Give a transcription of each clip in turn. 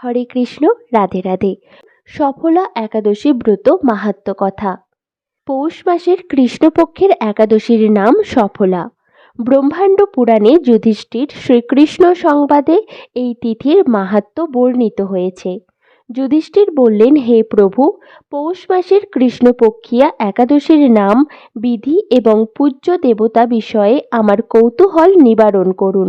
হরে কৃষ্ণ, রাধে রাধে। সফলা একাদশী ব্রত মাহাত্ম কথা। পৌষ মাসের কৃষ্ণপক্ষের একাদশীর নাম সফলা। ব্রহ্মাণ্ড পুরাণে যুধিষ্ঠির শ্রীকৃষ্ণ সংবাদে এই তিথির মাহাত্ম বর্ণিত হয়েছে। যুধিষ্ঠির বললেন, হে প্রভু, পৌষ মাসের কৃষ্ণপক্ষিয়া একাদশীর নাম বিধি এবং পূজ্য দেবতা বিষয়ে আমার কৌতূহল নিবারণ করুন।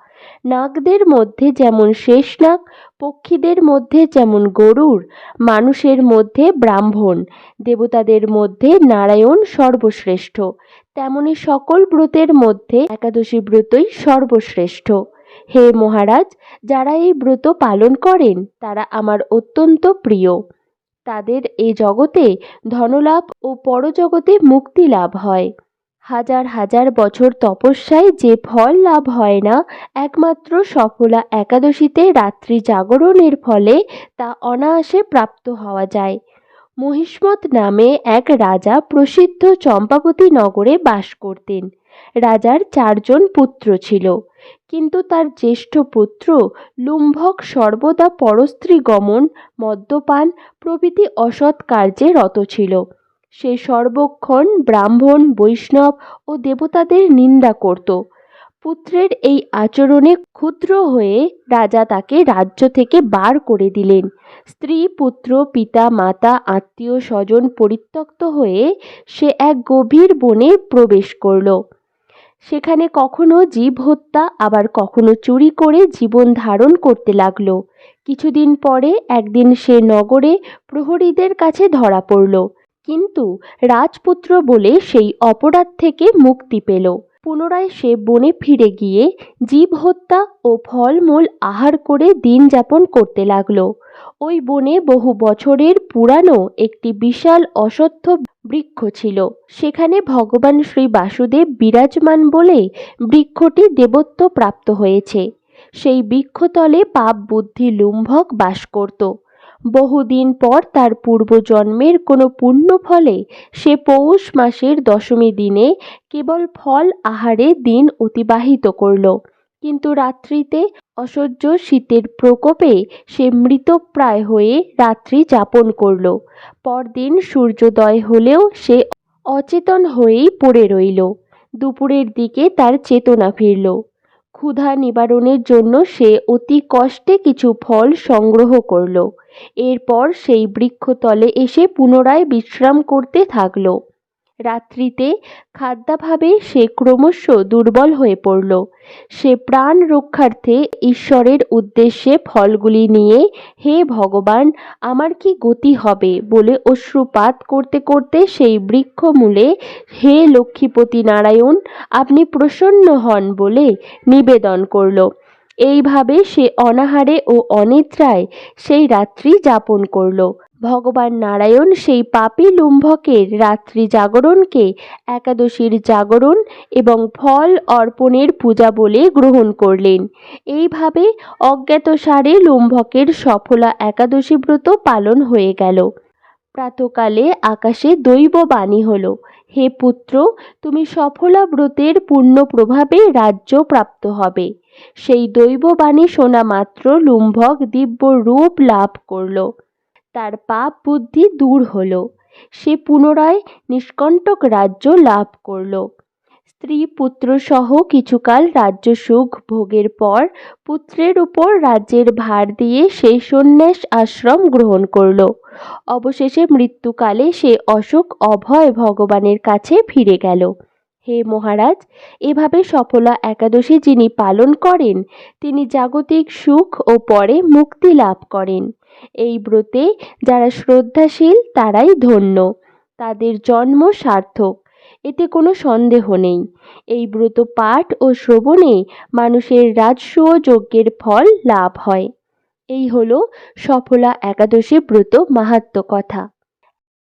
নাগদের মধ্যে যেমন শেষ নাগ, পক্ষীদের মধ্যে যেমন গরুর, মানুষের মধ্যে ব্রাহ্মণ, দেবতাদের মধ্যে নারায়ণ সর্বশ্রেষ্ঠ, তেমনি সকল ব্রতের মধ্যে একাদশী ব্রতই সর্বশ্রেষ্ঠ। হে মহারাজ, যারা এই ব্রত পালন করেন, তারা আমার অত্যন্ত প্রিয়। তাদের এই জগতে ধনলাভ ও পরজগতে মুক্তি লাভ হয়। হাজার হাজার বছর তপস্যায় যে ফল লাভ হয় না, একমাত্র সফলা একাদশীতে রাত্রি জাগরণের ফলে তা অনায়াসে প্রাপ্ত হওয়া যায়। মহিষ্মত নামে এক রাজা প্রসিদ্ধ চম্পাবতী নগরে বাস করতেন। রাজার চারজন পুত্র ছিল। কিন্তু তার জ্যেষ্ঠ পুত্র লুম্ভক সর্বদা পরস্ত্রী গমন মদ্যপান প্রভৃতি অসৎ কার্যে রত ছিল। সে সর্বক্ষণ ব্রাহ্মণ, বৈষ্ণব ও দেবতাদের নিন্দা করত। পুত্রের এই আচরণে ক্ষুদ্র হয়ে রাজা তাকে রাজ্য থেকে বার করে দিলেন। স্ত্রী, পুত্র, পিতা, মাতা, আত্মীয়, স্বজন পরিত্যক্ত হয়ে সে এক গভীর বনে প্রবেশ করল। সেখানে কখনো জীব হত্যা, আবার কখনো চুরি করে জীবন ধারণ করতে লাগল। কিছুদিন পরে একদিন সে নগরে প্রহরীদের কাছে ধরা পড়ল। কিন্তু রাজপুত্র বলে সেই অপরাধ থেকে মুক্তি পেল। পুনরায় সে বনে ফিরে গিয়ে জীব হত্যা ও ফলমূল আহার করে দিন যাপন করতে লাগল। ওই বনে বহু বছরের পুরানো একটি বিশাল অশ্বত্থ বৃক্ষ ছিল। সেখানে ভগবান শ্রী বাসুদেব বিরাজমান বলে বৃক্ষটি দেবত্ব প্রাপ্ত হয়েছে। সেই বৃক্ষতলে পাপ বুদ্ধি লুম্ভক বাস করত। বহুদিন পর তার পূর্বজন্মের কোনো পুণ্য ফলে সে পৌষ মাসের দশমী দিনে কেবল ফল আহারে দিন অতিবাহিত করল। কিন্তু রাত্রিতে অসহ্য শীতের প্রকোপে সে মৃতপ্রায় হয়ে রাত্রি যাপন করল। পরদিন সূর্যোদয় হলেও সে অচেতন হয়েই পড়ে রইল। দুপুরের দিকে তার চেতনা ফিরল। ক্ষুধা নিবারণের জন্য সে অতি কষ্টে কিছু ফল সংগ্রহ করল। এরপর সেই বৃক্ষতলে এসে পুনরায় বিশ্রাম করতে থাকল। রাত্রিতে খাদ্যাভাবে সে ক্রমশ দুর্বল হয়ে পড়ল। সে প্রাণ রক্ষার্থে ঈশ্বরের উদ্দেশ্যে ফলগুলি নিয়ে, হে ভগবান, আমার কি গতি হবে? বলে অশ্রুপাত করতে করতে সেই বৃক্ষমূলে, হে লক্ষ্মীপতি নারায়ণ, আপনি প্রসন্ন হন বলে নিবেদন করল। এইভাবে সে অনাহারে ও অনিদ্রায় সেই রাত্রি যাপন করল। ভগবান নারায়ণ সেই পাপী লুম্ভকের রাত্রি জাগরণকে, একাদশীর জাগরণ এবং ফল অর্পণের পূজা বলে গ্রহণ করলেন। এইভাবে অজ্ঞাতসারে লুম্ভকের সফলা একাদশী ব্রত পালন হয়ে গেল। প্রাতকালে আকাশে দৈব বাণী হল, হে পুত্র, তুমি সফলা ব্রতের পূর্ণ প্রভাবে রাজ্য প্রাপ্ত হবে সেই দৈববাণী শোনা মাত্র লুম্ভক দিব্য রূপ লাভ করল। তার পাপ বুদ্ধি দূর হল। সে পুনরায় নিষ্কণ্টক রাজ্য লাভ করল। স্ত্রী পুত্র সহ কিছুকাল রাজ্য সুখ ভোগের পর পুত্রের উপর রাজ্যের ভার দিয়ে সে সন্ন্যাস আশ্রম গ্রহণ করল। অবশেষে মৃত্যুকালে সে অশোক অভয় ভগবানের কাছে ফিরে গেল। হে মহারাজ, এভাবে সফলা একাদশী যিনি পালন করেন, তিনি জাগতিক সুখ ও পরে মুক্তি লাভ করেন। এই ব্রতে যারা শ্রদ্ধাশীল, তারাই ধন্য। তাদের জন্ম সার্থক, এতে কোনো সন্দেহ নেই। এই ব্রত পাঠ ও শ্রবণে মানুষের রাজসূয় যজ্ঞের ফল লাভ হয়। এই হলো সফলা একাদশী ব্রত মাহাত্ম কথা।